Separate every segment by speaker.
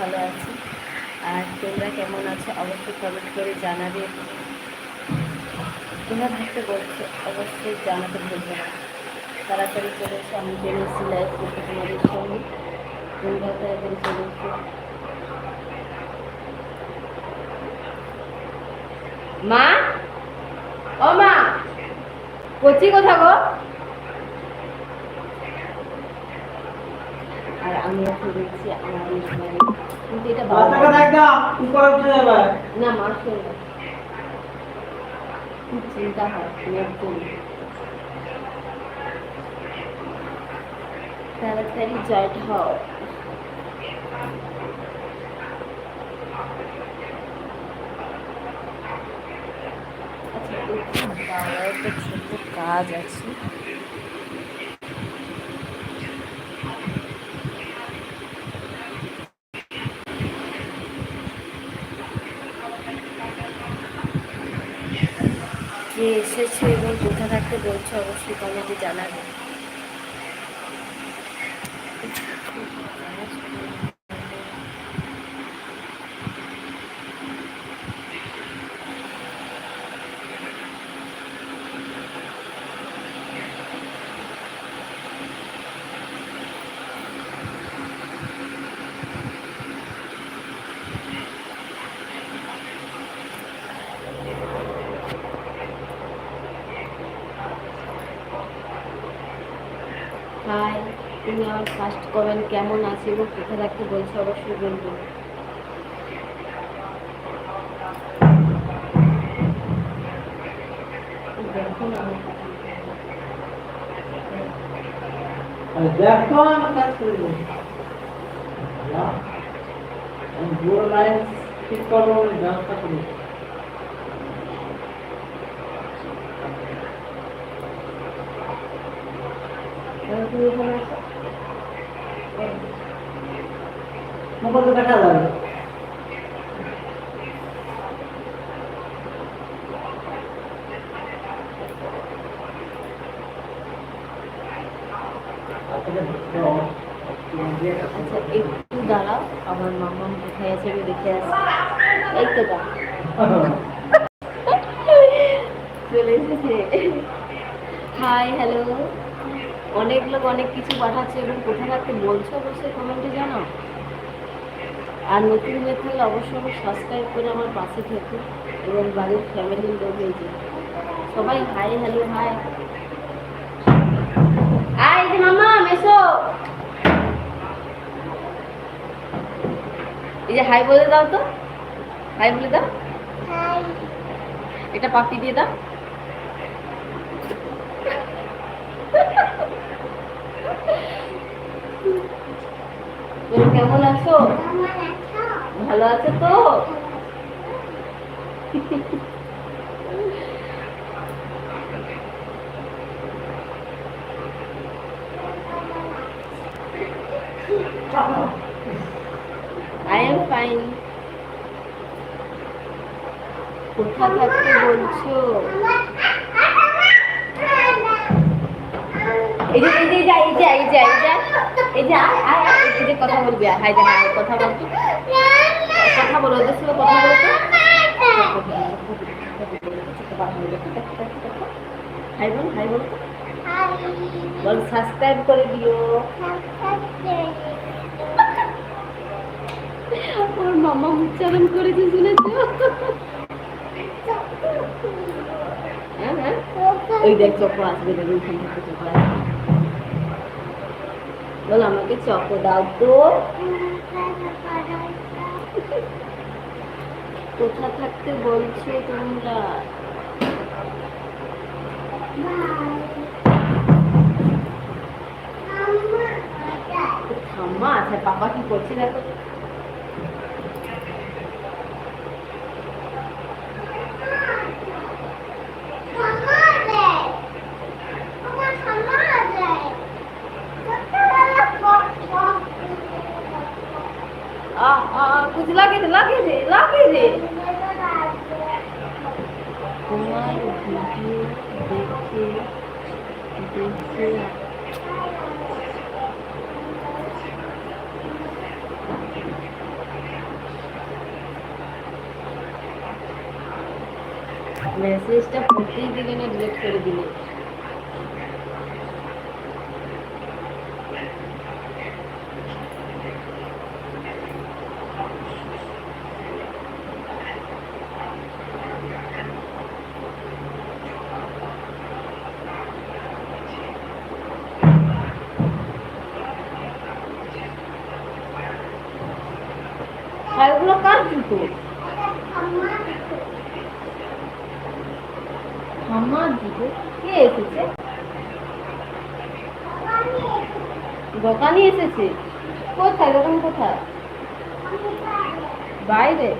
Speaker 1: ভালো আছি। আর তোমরা কেমন আছো অবশ্যই কমেন্ট করে জানাবে। তোমরা থাকতে বলছো অবশ্যই জানাতে ভুলবে না। তাড়াতাড়ি এসো, আমি জেনেছি লাইভ করতে তোমাদের সঙ্গে। তোমরাও তাড়াতাড়ি চলে মা? ও মা! কচি কোথা গো? আর আমি এখন আমার কিন্তু এটা ভালো
Speaker 2: বাচ্চাকে দেখ না উপরে উঠে যাবে
Speaker 1: না মার শরীর খুব চিন্তা হয় মেয়ের জন্য তাড়াতাড়ি জয়েট হও আচ্ছা একটু দাঁড়াও, একটা ছোট্ট কাজ আছে কে এসেছে এবং কোথা থাকতে বলছো অবশ্যই কমেন্টে জানাবে। হাই তুমি আমার ফার্স্ট কমেন্ট কেমন আছে এবং কোথা থাকতে বলছো অবশ্যই বলব। দেখো আমার
Speaker 2: কাজ করব আমি ঠিক করব, আমি ব্যবস্থা করি
Speaker 1: তুমি একটু দাঁড়াও আমার মামা কোথায় আছে আমি দেখে আসি এই তো চলে এসেছে হাই হ্যালো অনেক লোক অনেক কিছু পাঠাচ্ছে এবং কোথা থাকতে বলছো অবশ্যই কমেন্টে জানাও আর নতুন হয়ে থাকলে অবশ্যই সাবস্ক্রাইব করে আমার পাশে থেকো এবং বাড়ির ফ্যামিলির লোক এই যে সবাই হাই হ্যালো হাই আই যে মামা মেসো এই যে হাই বলে দাও তো। হাই বলে দাও। এটা পাপি দিয়ে দাও তুমি কেমন আছো? ভালো আছো তো? আই এম ফাইন কোথা থাকতে বলছো? এই যে এই যে এই যে এই যে এই যে এই যে এই যে কথা বলবি হাই দেখা কথা বলতো কথা বলো, ওদের কথা বলো তো। হাই বল হাই বল বল সাবস্ক্রাইব করে দিও। ওর মামা উচ্চারণ করেছে, শুনেছো? হ্যাঁ হ্যাঁ। ওই দেখ চকো আসবে ওইখান আসবে বল আমাকে চকো দাও তো কোথা থাকতে বলছে তোমরা থাম্মা আচ্ছা পাপা কি করছে দেখো মেসেজটা পড়তেই দিলে না ডিলিট করে দিলে আর ওগুলো কার জুতো আমার জুতো কে এসেছে? দোকানে এসেছে। কোথায়? দোকান কোথায়? বাইরে।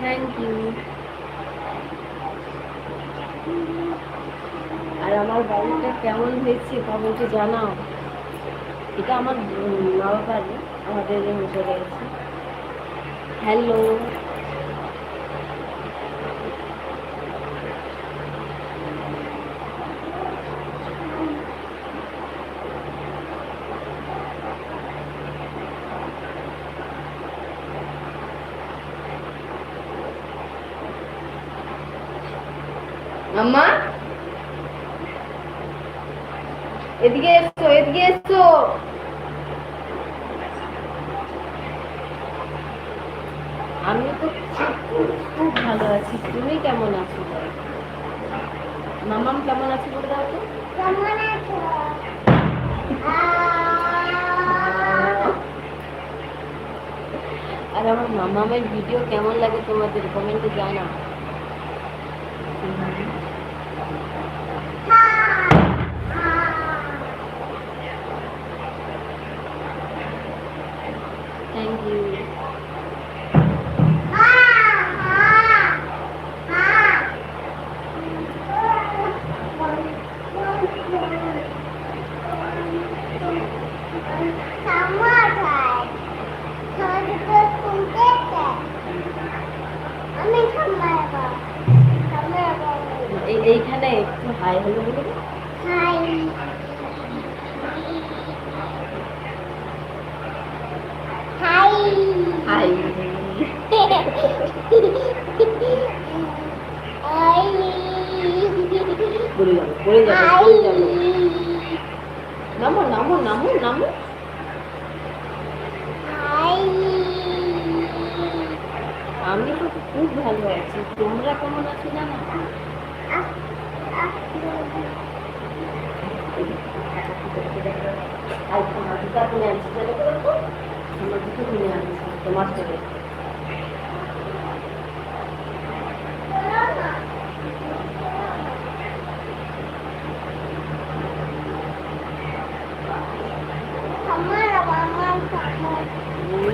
Speaker 1: থ্যাংক ইউ আর আমার বাড়িটা কেমন হয়েছে কমেন্টে জানাও। এটা আমার মা বাবার আমাদের চলে গেছে হ্যালো আম্মা এদিকে এসো আমি তো খুব খুব ভালো আছি। তুমি কেমন আছো? মামাম কেমন আছে বলে দাও তো। আর আমার মামামের ভিডিও কেমন লাগে তোমাদের কমেন্টে জানাও থ্যাংক ইউ
Speaker 3: আমি খামারবা খামারবা
Speaker 1: এই এইখানে একটু হাই হলো বলে
Speaker 3: হাই হাই
Speaker 1: হাই
Speaker 3: হাই
Speaker 1: পড়ে যাবে পড়ে যাবে নামো নামো নামো নামো আমি তো খুব ভালো আছি তোমরা কেমন আছো জানো তোমার জুতা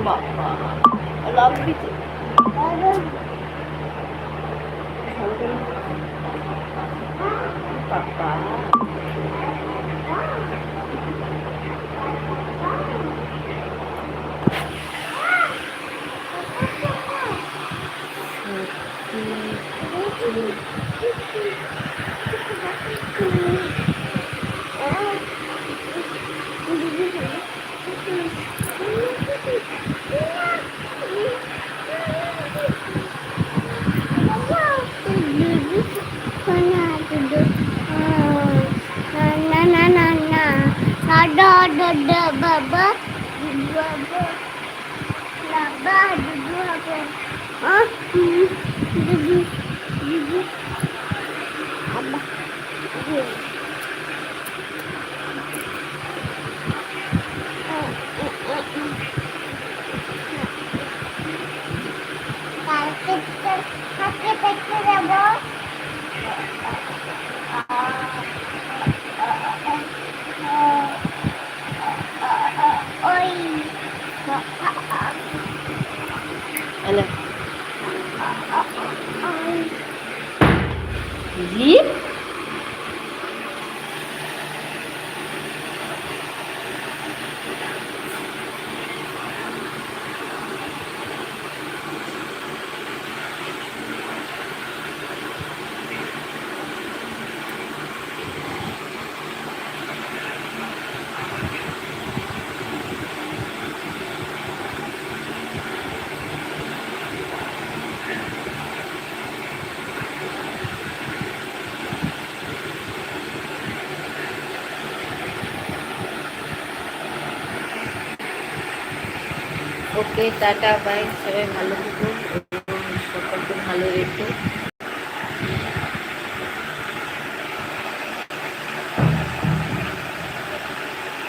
Speaker 1: কিনে আনছি জানো তো বাপু?
Speaker 3: Da da da baba baba baba dudu apa ah dudu dudu
Speaker 1: 咦？okay tata bye সবাই ভালো থাকুন এবং সকলকে ভালো রেখো।